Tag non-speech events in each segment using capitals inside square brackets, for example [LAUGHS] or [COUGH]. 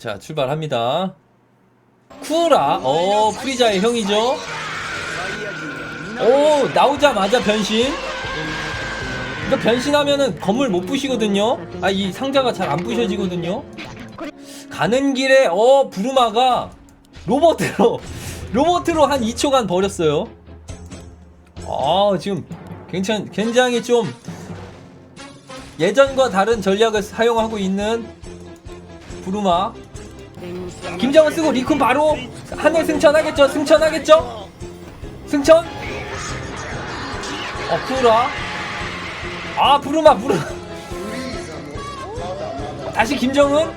자 출발합니다. 쿠라. 어 프리자의 형이죠? 오 나오자마자 변신. 이거 변신하면은 건물 못 부시거든요. 아 이 상자가 잘 안 부셔지거든요. 가는 길에 어 부르마가 로버트로 로버트로 한 2초간 버렸어요. 아 지금 굉장히 굉장히 좀 예전과 다른 전략을 사용하고 있는 부르마 김정은 쓰고 리쿤 바로 하늘 승천하겠죠? 승천하겠죠? 승천? 어 쿠라? 아 부르마 부르마 다시 김정은?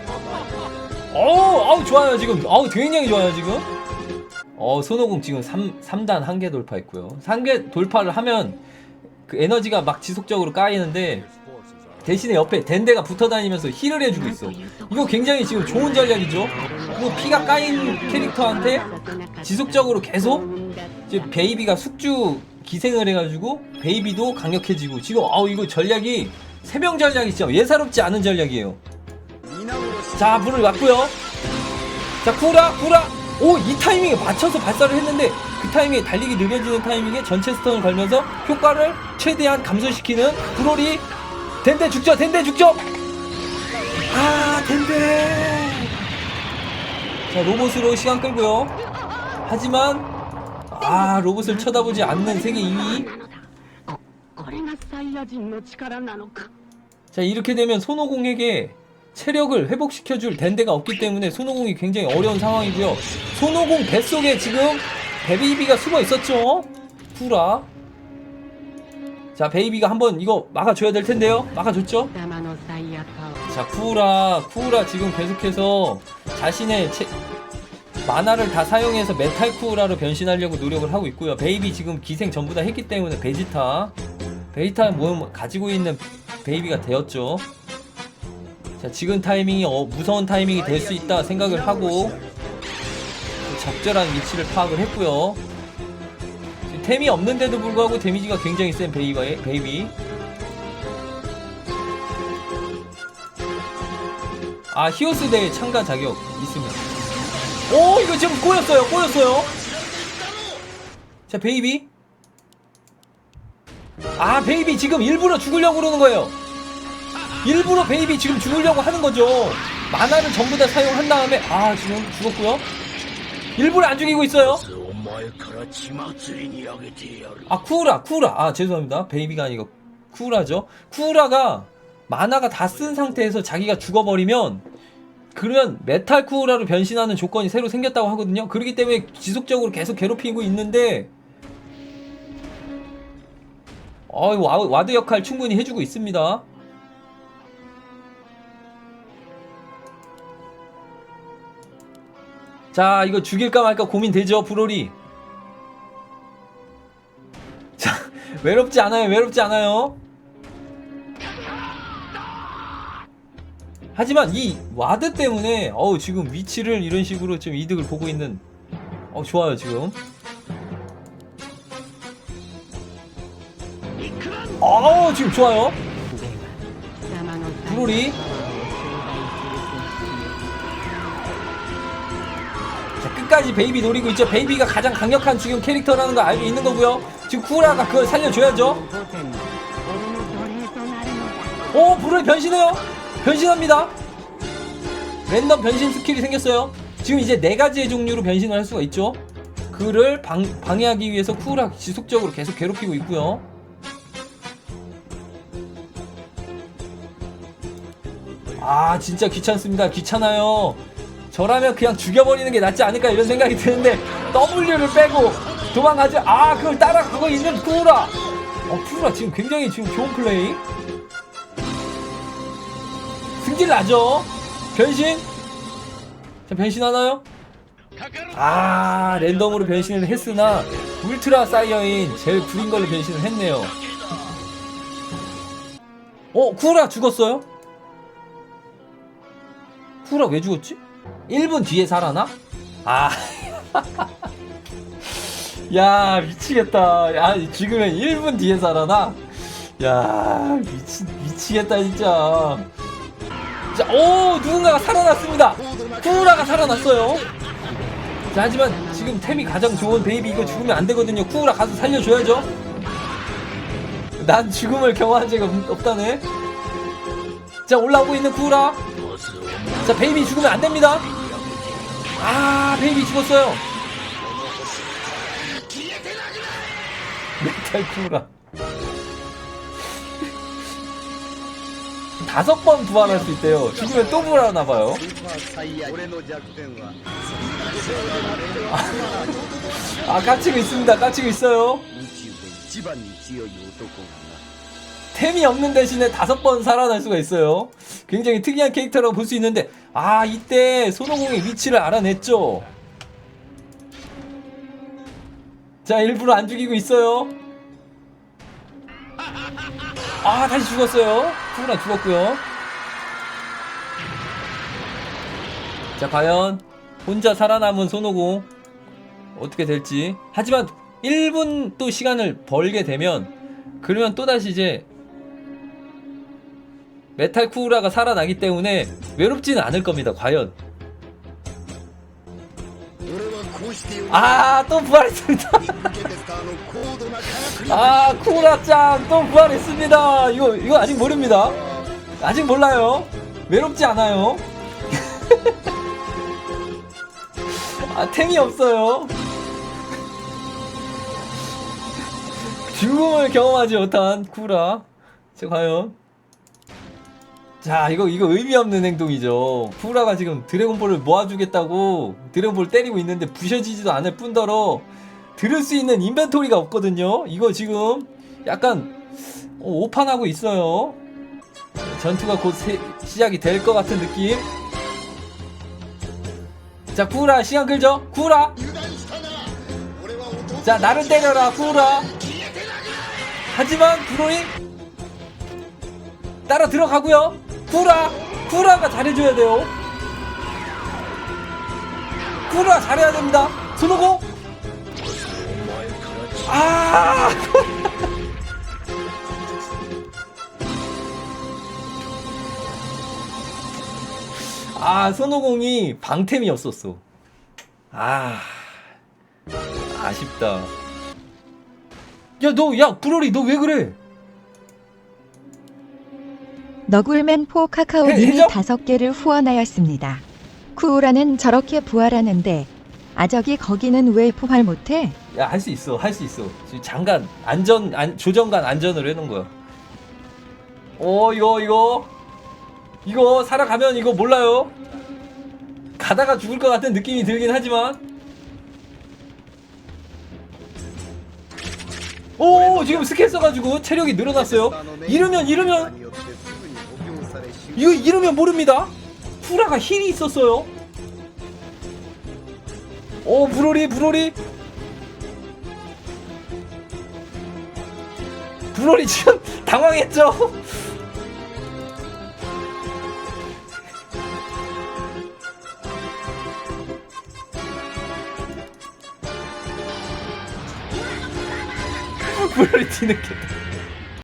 어우 어우 좋아요 지금. 어우 굉장히 좋아요 지금. 어 손오공 지금 3, 3단 한개 돌파했고요. 3개 돌파를 하면 그 에너지가 막 지속적으로 까이는데 대신에 옆에 덴데가 붙어 다니면서 힐을 해주고 있어. 이거 굉장히 지금 좋은 전략이죠? 이거 피가 까인 캐릭터한테 지속적으로 계속 이제 베이비가 숙주 기생을 해가지고 베이비도 강력해지고 지금 아우 이거 전략이 세명 전략이 진짜 예사롭지 않은 전략이에요. 자 불을 맞고요. 자 쿠라 쿠라. 오 이 타이밍에 맞춰서 발사를 했는데 그 타이밍에 달리기 느려지는 타이밍에 전체 스턴을 걸면서 효과를 최대한 감소시키는 브롤이 덴데 죽죠 덴데 죽죠? 아 덴데. 자 로봇으로 시간 끌고요. 하지만 아 로봇을 쳐다보지 않는 세계 2위 자 이렇게 되면 손오공에게 체력을 회복시켜줄 덴데가 없기 때문에 손오공이 굉장히 어려운 상황이고요. 손오공 뱃속에 지금 데비비가 숨어 있었죠? 후라. 자 베이비가 한번 이거 막아줘야 될 텐데요. 막아줬죠? 자 쿠우라 쿠우라 지금 계속해서 자신의 채... 만화를 다 사용해서 메탈 쿠우라로 변신하려고 노력을 하고 있고요. 베이비 지금 기생 전부 다 했기 때문에 베지타 베지타 몸 가지고 있는 베이비가 되었죠. 자 지금 타이밍이 어, 무서운 타이밍이 될 수 있다 생각을 하고 적절한 위치를 파악을 했고요. 템이 없는데도 불구하고 데미지가 굉장히 센 베이비, 베이비 아 히오스 대회 참가 자격 있습니다. 오 이거 지금 꼬였어요 꼬였어요. 자 베이비. 아 베이비 지금 일부러 죽으려고 그러는 거예요. 일부러 베이비 지금 죽으려고 하는 거죠. 만화를 전부 다 사용한 다음에 아 지금 죽었고요. 일부러 안 죽이고 있어요. 아 쿠우라 쿠우라. 아 죄송합니다. 베이비가 아니고 쿠우라죠. 쿠우라가 만화가 다 쓴 상태에서 자기가 죽어버리면 그러면 메탈 쿠우라로 변신하는 조건이 새로 생겼다고 하거든요. 그렇기 때문에 지속적으로 계속 괴롭히고 있는데 어, 와드 역할 충분히 해주고 있습니다. 자 이거 죽일까 말까 고민되죠 브로리? 자 [LAUGHS] 외롭지 않아요 외롭지 않아요. 하지만 이 와드 때문에 어우 지금 위치를 이런 식으로 좀 이득을 보고 있는 어 좋아요 지금. 어우 지금 좋아요. 브로리. 자, 끝까지 베이비 노리고 있죠. 베이비가 가장 강력한 지금 캐릭터라는 거 알고 있는 거고요. 지금 쿠라가 그걸 살려줘야죠. 오, 불을 변신해요. 변신합니다. 랜덤 변신 스킬이 생겼어요. 지금 이제 네 가지의 종류로 변신을 할 수가 있죠. 그를 방, 방해하기 위해서 쿠라 지속적으로 계속 괴롭히고 있고요. 아 진짜 귀찮습니다 귀찮아요 저라면 그냥 죽여버리는 게 낫지 않을까 이런 생각이 드는데 W를 빼고 도망가지 아 그걸 따라가고 있는 쿠라 어 쿠라 지금 굉장히 지금 좋은 플레이 승질 나죠? 변신? 자, 변신하나요? 아, 랜덤으로 변신을 했으나, 울트라 사이어인 제일 구린 걸로 변신을 했네요. 어, 쿠라 죽었어요? 쿠라 왜 죽었지? 1분 뒤에 살아나? 아. [LAUGHS] 야, 미치겠다. 야, 죽으면 1분 뒤에 살아나? 야, 미치, 미치겠다, 진짜. 자, 오, 누군가가 살아났습니다. 쿠우라가 살아났어요. 자, 하지만 지금 템이 가장 좋은 베이비 이거 죽으면 안 되거든요. 쿠우라 가서 살려줘야죠. 난 죽음을 경험한 적이 없- 없다네. 자, 올라오고 있는 쿠우라. 자 베이비 죽으면 안 됩니다. 아 베이비 죽었어요. 메탈 쿠라 [LAUGHS] 다섯 번 부활할 수 있대요. 죽으면 또 부활하나봐요. [LAUGHS] 아, 까치고 있습니다. 까치고 있어요. 템이 없는 대신에 다섯 번 살아날 수가 있어요. 굉장히 특이한 캐릭터라고 볼 수 있는데, 아, 이때 손오공의 위치를 알아냈죠. 자, 일부러 안 죽이고 있어요. 아, 다시 죽었어요. 쿠우라 죽었고요. 자, 과연 혼자 살아남은 손오공 어떻게 될지. 하지만 1분 또 시간을 벌게 되면 그러면 또다시 이제 메탈 쿠우라가 살아나기 때문에 외롭지는 않을 겁니다. 과연. 아, 또 부활했습니다. [LAUGHS] 아, 쿠우라짱 또 부활했습니다. 이거 이거 아직 모릅니다. 아직 몰라요. 외롭지 않아요. [LAUGHS] 아, 템이 없어요. [LAUGHS] 죽음을 경험하지 못한 쿠우라. 즉 과연 자 이거 이거 의미 없는 행동이죠. 푸라가 지금 드래곤볼을 모아주겠다고 드래곤볼 때리고 있는데 부셔지지도 않을 뿐더러 들을 수 있는 인벤토리가 없거든요. 이거 지금 약간 어, 오판하고 있어요. 전투가 곧 세, 시작이 될 것 같은 느낌. 자 푸라 시간 끌죠? 푸라! 자 나를 때려라 푸라! 하지만 브로잉 따라 들어가고요. 쿠우라, 쿠우라가 잘해줘야 돼요. 쿠우라 잘해야 됩니다. 손오고. 아, [LAUGHS] 아, 손오공이 방템이었었어. 아, 아쉽다. 야, 너, 야, 브로리, 너 왜 그래? 너굴맨 포 해- 카카오 님이 해적? 다섯 개를 후원하였습니다. 쿠우라는 저렇게 부활하는데 아적이 거기는 왜 부활 못해? 야, 할 수 있어, 할 수 있어. 지금 잠깐, 안전, 안, 조정관 안전으로 해놓은 거야. 어, 이거, 이거. 이거, 살아가면 이거 몰라요. 가다가 죽을 것 같은 느낌이 들긴 하지만. 오, 지금 스킬 써가지고 체력이 늘어났어요. 이러면, 이러면, 이거 이러면 모릅니다. 후라가 힐이 있었어요. 오 브로리 브로리 브로리 지금 [LAUGHS] 당황했죠. [LAUGHS] 브로리 뒤늦게